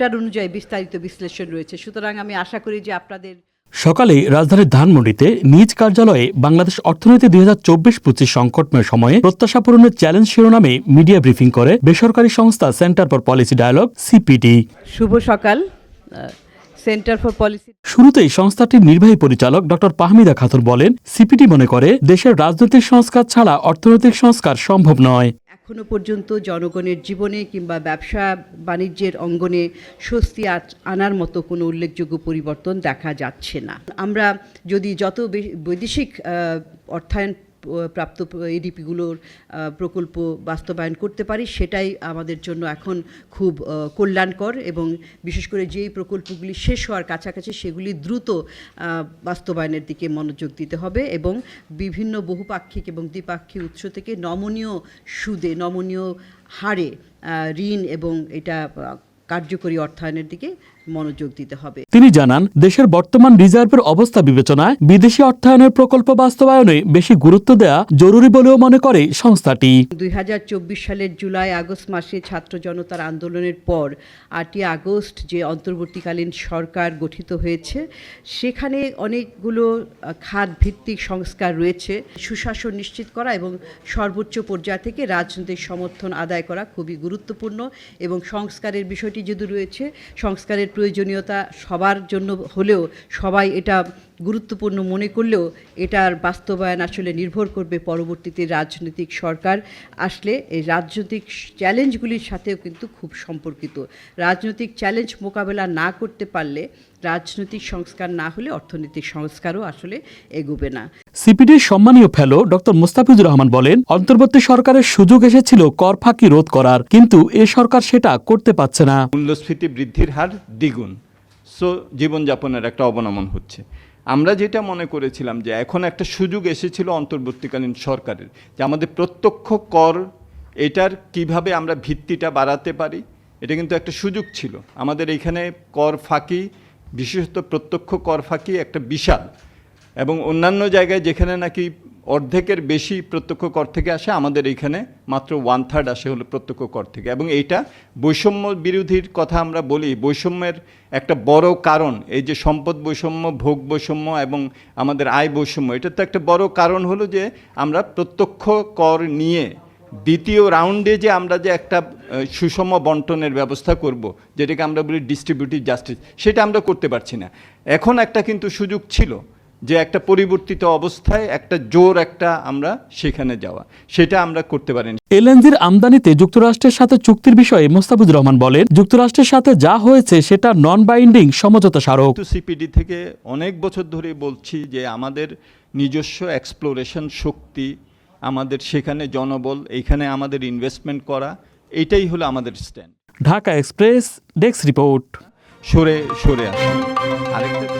Chapter অনুযায়ী বিস্তারিত বিশ্লেষণ রয়েছে। সুতরাং আমি আশা করি যে আপনাদের সকালে রাজধানীর ধানমন্ডিতে নিজ কার্যালয়ে বাংলাদেশ অর্থনীতি দুই হাজার চব্বিশ পঁচিশ সংকটময় সময়ে প্রত্যাশা পূরণের চ্যালেঞ্জ শিরোনামে মিডিয়া ব্রিফিং করে বেসরকারি সংস্থা Centre for Policy Dialogue CPD. শুভ সকাল সেন্টার ফর পলিসি শুরুতেই সংস্থাটির নির্বাহী পরিচালক ডক্টর পাহমিদা খাতুন বলেন সিপিডি মনে করে দেশের রাজনৈতিক সংস্কার ছাড়া অর্থনৈতিক সংস্কার সম্ভব নয়। এখনও পর্যন্ত জনগণের জীবনে কিংবা ব্যবসা বাণিজ্যের অঙ্গনে স্বস্তি আনার মতো কোনো উল্লেখযোগ্য পরিবর্তন দেখা যাচ্ছে না। আমরা যদি যত বৈদেশিক অর্থায়ন প্রাপ্ত এডিপিগুলোর প্রকল্প বাস্তবায়ন করতে পারি, সেটাই আমাদের জন্য এখন খুব কল্যাণকর এবং বিশেষ করে যেই প্রকল্পগুলি শেষ হওয়ার কাছাকাছি সেগুলি দ্রুত বাস্তবায়নের দিকে মনোযোগ দিতে হবে এবং বিভিন্ন বহুপাক্ষিক এবং দ্বিপাক্ষিক উৎস থেকে নমনীয় সুদে, নমনীয় হারে ঋণ এবং এটা কার্যকরী অর্থায়নের দিকে মনোযোগ দিতে হবে। তিনি জানান দেশের বর্তমান রিজার্ভের অবস্থা বিবেচনায় বিদেশি অর্থায়নের প্রকল্প বাস্তবায়নে বেশি গুরুত্ব দেওয়া জরুরি বলেও মনে করে সংস্থাটি। দুই সালের জুলাই আগস্ট মাসে ছাত্র জনতার আন্দোলনের পর আটই আগস্ট যে অন্তর্বর্তীকালীন সরকার গঠিত হয়েছে সেখানে অনেকগুলো খাত ভিত্তিক সংস্কার রয়েছে। সুশাসন নিশ্চিত করা এবং সর্বোচ্চ পর্যায় থেকে রাজনৈতিক সমর্থন আদায় করা খুবই গুরুত্বপূর্ণ এবং সংস্কারের বিষয়টি যদি রয়েছে সংস্কারের প্রয়োজনীয়তা সবার জন্য হলেও সবাই এটা গুরুত্বপূর্ণ মনে করলেও এটার বাস্তবায়ন আসলে নির্ভর করবে পরবর্তীতে রাজনৈতিক সরকার। আসলে এই রাজনৈতিক চ্যালেঞ্জগুলির সাথেও কিন্তু খুব সম্পর্কিত। রাজনৈতিক চ্যালেঞ্জ মোকাবেলা না করতে পারলে রাজনৈতিক সংস্কার না হলে অর্থনৈতিক সংস্কারও আসলে এগোবে না। সিপিডির সম্মানীয় ফেলো ডক্টর মুস্তাফিজুর রহমান বলেন অন্তর্বর্তী সরকারের সুযোগ এসেছিল কর ফাঁকি রোধ করার কিন্তু এ সরকার সেটা করতে পারছে না। মূল্যস্ফীতি বৃদ্ধির হার দ্বিগুণ। সো জীবনযাপনের একটা অবনমন হচ্ছে। আমরা যেটা মনে করেছিলাম যে এখন একটা সুযোগ এসেছিল অন্তর্বর্তীকালীন সরকারের যে আমাদের প্রত্যক্ষ কর এটার কীভাবে আমরা ভিত্তিটা বাড়াতে পারি, এটা কিন্তু একটা সুযোগ ছিল। আমাদের এখানে কর ফাঁকি, বিশেষত প্রত্যক্ষ কর ফাঁকি একটা বিশাল এবং অন্যান্য জায়গায় যেখানে নাকি অর্ধেকের বেশি প্রত্যক্ষ কর থেকে আসে, আমাদের এইখানে মাত্র ওয়ান থার্ড আসে হলো প্রত্যক্ষ কর থেকে। এবং এইটা বৈষম্য বিরোধীর কথা আমরা বলি। বৈষম্যের একটা বড় কারণ, এই যে সম্পদ বৈষম্য, ভোগ বৈষম্য এবং আমাদের আয় বৈষম্য, এটা তো একটা বড় কারণ হলো যে আমরা প্রত্যক্ষ কর নিয়ে দ্বিতীয় রাউন্ডে যে আমরা যে একটা সুষম বন্টনের ব্যবস্থা করব, যেটাকে আমরা বলি ডিস্ট্রিবিউটিভ জাস্টিস সেটা আমরা করতে পারছি না। এখন একটা কিন্তু সুযোগ ছিল যে একটা পরিবর্তিত অবস্থায় একটা জোর একটা আমরা সেখানে যাওয়া। সেটা আমরা করতে পারিনি এলএনজির আমদানিতে যুক্তরাষ্ট্রের সাথে চুক্তির বিষয়ে মোস্তাফিজুর রহমান বলেন যুক্তরাষ্ট্রের সাথে যা হয়েছে সেটা নন বাইন্ডিং সমঝোতা স্মারক। সিপিডি থেকে অনেক বছর ধরে বলছি যে আমাদের নিজস্ব এক্সপ্লোরেশন শক্তি আমাদের সেখানে জনবল এইখানে আমাদের ইনভেস্টমেন্ট করা এটাই হলো আমাদের stand Dhaka Express desk report সরে সরে আসা আরেকটা